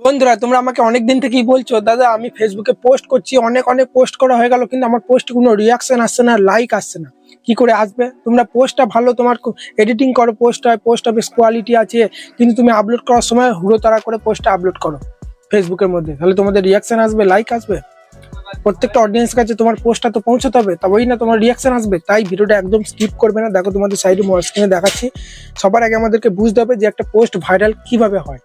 বন্ধুরা, তোমরা আমাকে অনেক দিন থেকেই বলছো, দাদা, আমি ফেসবুকে পোস্ট করছি, অনেক অনেক পোস্ট করা হয়ে গেল, কিন্তু আমার পোস্টে কোনো রিয়াকশন আসছে না লাইক আসছে না। কি করে আসবে? তোমরা পোস্টটা ভালো, তোমার এডিটিং করো পোস্ট হয় পোস্ট অফিস কোয়ালিটি আছে, কিন্তু তুমি আপলোড করার সময় হুড়ো তাড়া করে পোস্টটা আপলোড করো ফেসবুকের মধ্যে। তাহলে তোমাদের রিয়াকশন আসবে লাইক আসবে। প্রত্যেকটা অডিয়েন্স কাছে তোমার পোস্টটা তো পৌঁছতে হবে তবেই না তোমার রিয়াকশন আসবে। তাই ভিডিওটা একদম স্কিপ করবে না। দেখো তোমাদের সাইডে স্ক্রিনে দেখাচ্ছি। সবার আগে আমাদেরকে বুঝতে হবে যে একটা পোস্ট ভাইরাল কীভাবে হয়।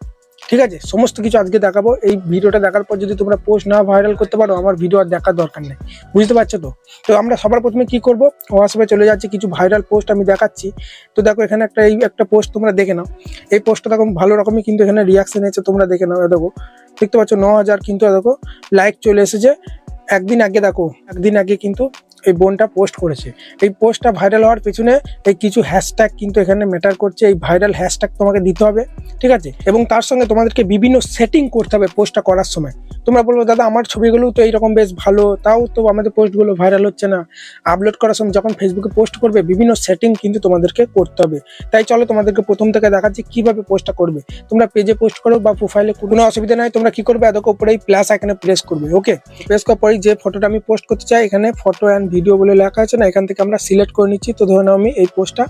ঠিক আছে? সমস্ত কিছু আজকে দেখাবো। এই ভিডিওটা দেখার পর যদি তোমরা পোস্ট না ভাইরাল করতে পারো, আমার ভিডিও আর দেখার দরকার নেই। বুঝতে পারছ তো? তো আমরা সবার প্রথমে কি করব? হোয়াটসঅ্যাপে চলে যাচ্ছে, কিছু ভাইরাল পোস্ট আমি দেখাচ্ছি। তো দেখো, এখানে একটা এই একটা পোস্ট তোমরা দেখে নাও। এই পোস্টটা দেখো, ভালো রকমই কিন্তু এখানে রিয়াকশন এসেছে, তোমরা দেখে নাও। দেখো, দেখতে পাচ্ছ, ন হাজার কিন্তু দেখো লাইক চলে এসেছে। একদিন আগে দেখো, একদিন আগে কিন্তু এই বোনটা পোস্ট করেছে। এই পোস্টটা ভাইরাল হওয়ার পেছনে এই কিছু হ্যাশট্যাগ কিন্তু এখানে ম্যাটার করছে। এই ভাইরাল হ্যাশট্যাগ তোমাকে দিতে হবে। ঠিক আছে? এবং তার সঙ্গে তোমাদেরকে বিভিন্ন সেটিং করতে হবে পোস্টটা করার সময়। তোমরা বলব, দাদা, আমার ছবিগুলো তো এইরকম বেশ ভালো। তাও তো আমাদের পোস্টগুলো ভাইরাল হচ্ছে না। আপলোড করার সময় যখন ফেসবুকে পোস্ট করবে, বিভিন্ন সেটিং কিন্তু তোমাদেরকে করতে হবে। তাই চলো তোমাদেরকে প্রথম থেকে দেখাচ্ছি কীভাবে পোস্টটা করবে। তোমরা পেজে পোস্ট করো বা প্রোফাইলে কোনো অসুবিধা নাই। তোমরা কি করবে? এদের উপরে প্লাস এখানে প্রেস করবে ওকে প্রেস করার পরেই যে ফটোটা আমি পোস্ট করতে চাই, এখানে ফটো অ্যান্ড ভিডিও বলে লেখা আছে না, এখান থেকে আমরা সিলেক্ট করে নিচ্ছি। তো ধরে নাও আমি এই পোস্টটা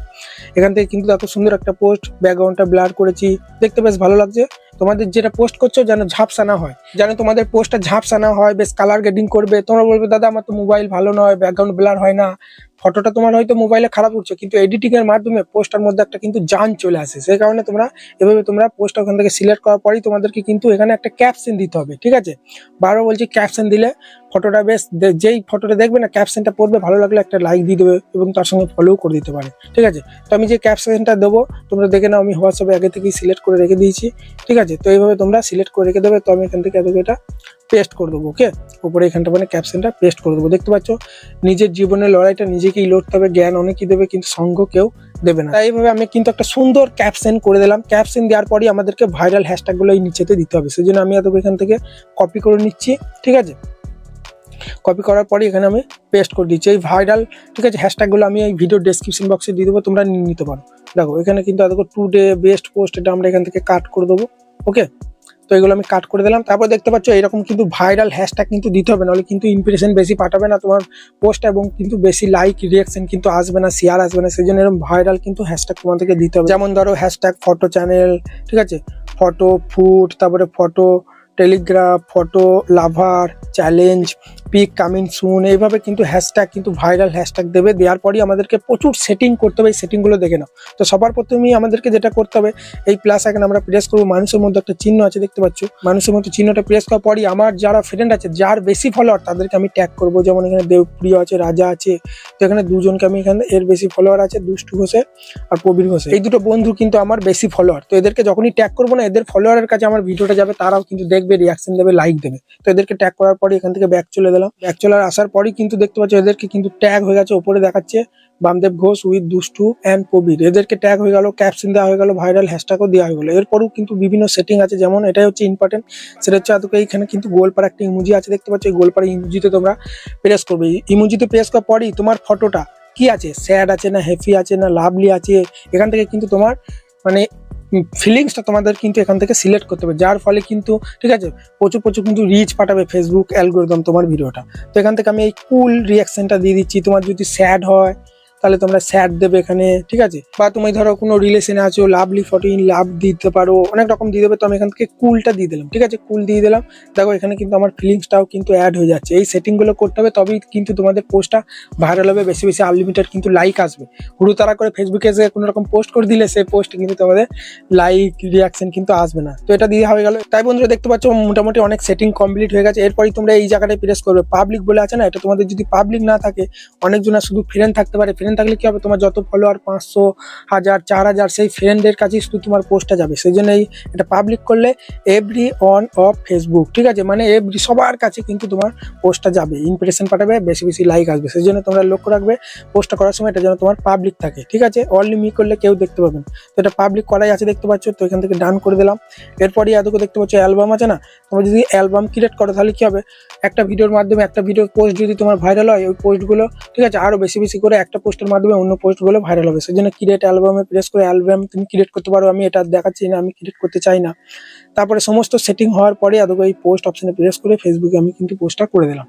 এখান থেকে কিন্তু এত সুন্দর একটা পোস্ট ব্যাকগ্রাউন্ডটা ব্লার করেছি। দেখতে বেশ ভালো লাগছে। তোমাদের যেটা পোস্ট করছ যেন ঝাপসা না হয়। যেন তোমাদের পোস্টটা ঝাপসা না হয়, বেশ কালার গ্রেডিং করবে। তোমরা বলবে, দাদা, আমার তো মোবাইল ভালো নয় ব্যাকগ্রাউন্ড ব্লার হয় না। ফটোটা তোমার হয়তো মোবাইলে খারাপ উঠছে, কিন্তু এডিটিং এর মাধ্যমে পোস্টার মধ্যে একটা কিন্তু জান চলে আসে। সেই কারণে তোমরা এভাবে তোমরা পোস্ট ওখান থেকে সিলেক্ট করার পরেই তোমাদেরকে কিন্তু এখানে একটা ক্যাপশন দিতে হবে, ঠিক আছে? বারবার বলছি ক্যাপশন দিলে ফটোটা বেশ যেই ফটোটা দেখবে না ক্যাপশনটা পড়বে, ভালো লাগলে একটা লাইক দিয়ে দেবে এবং তার সঙ্গে ফলোও করে দিতে পারে, ঠিক আছে? তো আমি যে ক্যাপশনটা দেবো, তোমরা দেখে নাও, আমি হোয়াটসঅ্যাপে আগে থেকেই সিলেক্ট করে রেখে দিয়েছি, ঠিক আছে? তো এইভাবে তোমরা সিলেক্ট করে রেখে দেবে, তো আমি এখান থেকে এত এটা পেস্ট করে দেবো ওকে উপরে এখানটা মানে ক্যাপশনটা পেস্ট করে দেবো। দেখতে পাচ্ছ? নিজের জীবনের লড়াইটা নিজেকেই লড়তে হবে, জ্ঞান অনেকেই দেবে, কিন্তু সঙ্গ কেউ দেবে না। এইভাবে আমি কিন্তু একটা সুন্দর ক্যাপশন করে দিলাম। ক্যাপশন দেওয়ার পরই আমাদেরকে ভাইরাল হ্যাশট্যাগুলো এই নিচেতে দিতে হবে। সেই জন্য আমি এত এখান থেকে কপি করে নিচ্ছি, ঠিক আছে? কপি করার পরে এখানে আমি পেস্ট করে দিচ্ছি। এই ভাইরাল ঠিক আছে? হ্যাশট্যাগুলো আমি এই ভিডিও ডেসক্রিপশন বক্সে দিয়ে দেবো, তোমরা নিয়ে নিতে পারো। দেখো, এখানে কিন্তু এত টু ডে বেস্ট পোস্ট এটা আমরা এখান থেকে কাট করে দেবো। ওকে? তো এগুলো আমি কাট করে দিলাম। তারপর দেখতে পাচ্ছ, এরকম কিন্তু ভাইরাল হ্যাশট্যাগ কিন্তু দিতে হবে, নাহলে কিন্তু ইমপ্রেশন বেশি পাঠাবে না তোমার পোস্ট এবং কিন্তু বেশি লাইক রিয়াকশন কিন্তু আসবে না শেয়ার আসবে না। সেই জন্য এরকম ভাইরাল কিন্তু হ্যাশট্যাগ তোমাদেরকে দিতে হবে। যেমন ধরো হ্যাশট্যাগ ফটো চ্যানেল ঠিক আছে? ফটো ফুড তারপরে photo telegraph, photo lover, challenge, pic coming soon, এইভাবে কিন্তু হ্যাশট্যাগ কিন্তু ভাইরাল হ্যাশট্যাগ দেবে। দেওয়ার পরই আমাদেরকে প্রচুর সেটিং করতে হবে এই সেটিংগুলো দেখে নাও। তো সবার প্রথমেই আমাদেরকে যেটা করতে হবে, এই প্লাস এখন আমরা প্রেস করব। মানুষের মধ্যে একটা চিহ্ন আছে, দেখতে পাচ্ছ? মানুষের মধ্যে চিহ্নটা প্রেস করার পরই আমার যারা ফ্রেন্ড আছে, যার বেশি ফলোয়ার তাদেরকে আমি ট্যাগ করব। যেমন এখানে দেবপ্রিয় আছে, রাজা আছে, তো এখানে দুজনকে আমি এখানে এর বেশি ফলোয়ার আছে, দুষ্টু ঘোষে আর প্রবীর ঘোষে। এই দুটো বন্ধু কিন্তু আমার বেশি ফলোয়ার তো এদেরকে যখনই ট্যাগ করব না, এদের ফলোয়ারের কাছে আমার ভিডিওটা যাবে, তারাও কিন্তু দেখবে। রিয়াকশন দেবে লাইক দেবে। তো এদেরকে ট্যাগ করার পরে এখান থেকে ব্যাক চলে দিলাম ব্যাক চলার আসার পরেই কিন্তু দেখতে পাচ্ছ, এদেরকে কিন্তু ট্যাগ হয়ে গেছে, ওপরে দেখাচ্ছে বামদেব ঘোষ উইথ দুষ্টু অ্যান্ড প্রবীর। এদেরকে ট্যাগ হয়ে গেল ক্যাপশন দেওয়া হয়ে গেল ভাইরাল হ্যাশট্যাগও দেওয়া হয়ে গেল। এরপরেও কিন্তু বিভিন্ন সেটিং আছে, যেমন এটাই হচ্ছে ইম্পর্টেন্ট সেটা হচ্ছে আদকে, এইখানে কিন্তু গোলপাড়া একটা ইমুজি আছে, দেখতে পাচ্ছ, এই গোলপাড়া ইমুজিতে তোমরা প্রেস করবে। ইমুজিতে প্রেস করার পরেই তোমার ফটোটা কি আছে? স্যাড আছে না হ্যাপি আছে না লাভলি আছে? এখান থেকে কিন্তু তোমার মানে ফিলিংসটা তোমাদের কিন্তু এখান থেকে সিলেক্ট করতে হবে। যার ফলে কিন্তু, ঠিক আছে? প্রচুর প্রচুর কিন্তু রিচ পাঠাবে ফেসবুক অ্যালগোরিদম তোমার ভিডিওটা। তো এখান থেকে আমি এই কুল রিয়াকশনটা দিয়ে দিচ্ছি। তোমার যদি স্যাড হয় তাহলে তোমরা স্যাড দেবে এখানে, ঠিক আছে? বা তুমি ধরো কোনো রিলেশনে আছো লাভলি ফটো ইন লাভ দিতে পারো, অনেক রকম দিয়ে দেবে, তো আমি এখান থেকে কুলটা দিয়ে দিলাম, ঠিক আছে? কুল দিয়ে দিলাম। দেখো, এখানে কিন্তু আমার ফিলিংসটাও কিন্তু অ্যাড হয়ে যাচ্ছে। এই সেটিংগুলো করতে হবে, তবেই কিন্তু তোমাদের পোস্টটা ভাইরাল হবে, বেশি বেশি আনলিমিটেড কিন্তু লাইক আসবে। হুড়ু তারা করে ফেসবুকে যে কোনো রকম পোস্ট করে দিলে সেই পোস্ট কিন্তু তোমাদের লাইক রিয়াকশন কিন্তু আসবে না। তো এটা দিয়ে হয়ে গেল। তাই বন্ধুরা, দেখতে পাচ্ছ, মোটামুটি অনেক সেটিং কমপ্লিট হয়ে গেছে। এরপরই তোমরা এই জায়গাটায় প্রেস করবে। পাবলিক বলে আছে না, এটা তোমাদের যদি পাবলিক না থাকে অনেকজনের শুধু ফ্রেন্ড থাকতে পারে। ফ্রেন্ড থাকলে কি হবে? তোমার যত ফলোয়ার পাঁচশো, হাজার, চার হাজার, সেই ফ্রেন্ডের কাছেই শুধু তোমার পোস্টটা যাবে। সেই জন্য এই এটা পাবলিক করলে এভরি অন অফ ফেসবুক ঠিক আছে? মানে এভরি সবার কাছে কিন্তু তোমার পোস্টটা যাবে। ইমপ্রেশন পাঠাবে, বেশি বেশি লাইক আসবে। সেই জন্য তোমরা লক্ষ্য রাখবে পোস্টটা করার সময় এটা যেন তোমার পাবলিক থাকে, ঠিক আছে? অনলি মি করলে কেউ দেখতে পাবে না। তো এটা পাবলিক করাই আছে দেখতে পাচ্ছ, তো এখান থেকে ডান করে দিলাম। এরপরই এতকে দেখতে পাচ্ছ অ্যালবাম আছে না? তোমরা যদি অ্যালবাম ক্রিয়েট করো, তাহলে কি হবে? একটা ভিডিওর মাধ্যমে একটা ভিডিওর পোস্ট যদি তোমার ভাইরাল হয়, ওই পোস্টগুলো ঠিক আছে? আরও বেশি বেশি করে একটা পোস্টের মাধ্যমে অন্য পোস্টগুলো ভাইরাল হবে। সেই জন্য ক্রিয়েট অ্যালবামে প্রেস করে অ্যালবাম তুমি ক্রিয়েট করতে পারো, আমি এটা দেখাচ্ছি না, আমি ক্রিয়েট করতে চাই না। তারপরে সমস্ত সেটিং হওয়ার পরে আদৌ এই পোস্ট অপশানে প্রেস করে ফেসবুকে আমি কিন্তু পোস্টটা করে দিলাম।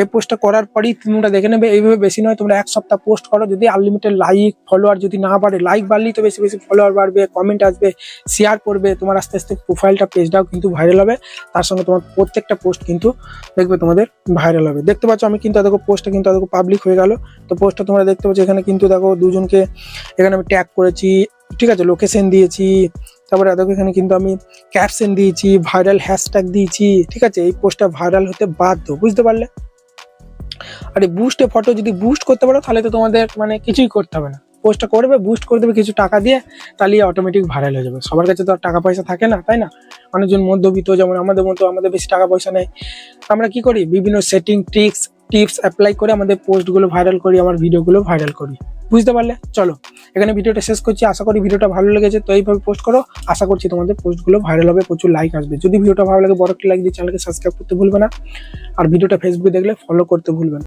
এই পোস্টটা করার পরেই তোমরা দেখে নেবে। এইভাবে বেশি নয়, তোমরা এক সপ্তাহ পোস্ট করো। যদি আনলিমিটেড লাইক ফলোয়ার যদি না বাড়ে লাইক বাড়লেই তো বেশি বেশি ফলোয়ার বাড়বে কমেন্ট আসবে শেয়ার করবে। তোমার আস্তে আস্তে প্রোফাইলটা পেজটাও কিন্তু ভাইরাল হবে। তার সঙ্গে তোমার প্রত্যেকটা পোস্ট কিন্তু দেখবে তোমাদের ভাইরাল হবে। দেখতে পাচ্ছ, আমি কিন্তু দেখো পোস্টটা কিন্তু দেখো পাবলিক হয়ে গেল। তো পোস্টটা তোমরা দেখতে পাচ্ছ, এখানে কিন্তু দেখো দুজনকে, এখানে আমি ট্যাগ করেছি। ঠিক আছে লোকেশন দিয়েছি। তারপরে দেখো এখানে কিন্তু আমি ক্যাপশন দিয়েছি ভাইরাল হ্যাশট্যাগ দিয়েছি, ঠিক আছে? এই পোস্টটা ভাইরাল হতে বাধ্য, বুঝতে পারলে? আর বুস্টে ফটো যদি বুস্ট করতে পারো, তাহলে তো তোমাদের মানে কিছুই করতে হবে না। পোস্টটা করবে বুস্ট করে দেবে কিছু টাকা দিয়ে তাহলে অটোমেটিক ভাইরাল হয়ে যাবে। সবার কাছে তো আর টাকা পয়সা থাকে না, তাই না? অনেকজন মধ্যবিত্ত, যেমন আমাদের মতো আমাদের বেশি টাকা পয়সা নেই। আমরা কি করি? বিভিন্ন সেটিং ট্রিক্স টিপস অ্যাপ্লাই করে আমাদের পোস্টগুলো ভাইরাল করি, আমার ভিডিওগুলো ভাইরাল করি। বুঝতে পারলে? চলো, এখানে ভিডিওটা শেষ করছি। আশা করি ভিডিওটা ভালো লেগেছে, তো এইভাবে পোস্ট করো। আশা করছি তোমাদের পোস্টগুলো ভাইরাল হবে, প্রচুর লাইক আসবে। যদি ভিডিওটা ভালো লাগে, বড় একটি লাইক দিয়ে চ্যানেলকে সাবস্ক্রাইব করতে ভুলবে না। আর ভিডিওটা ফেসবুকে দেখলে ফলো করতে ভুলবে না।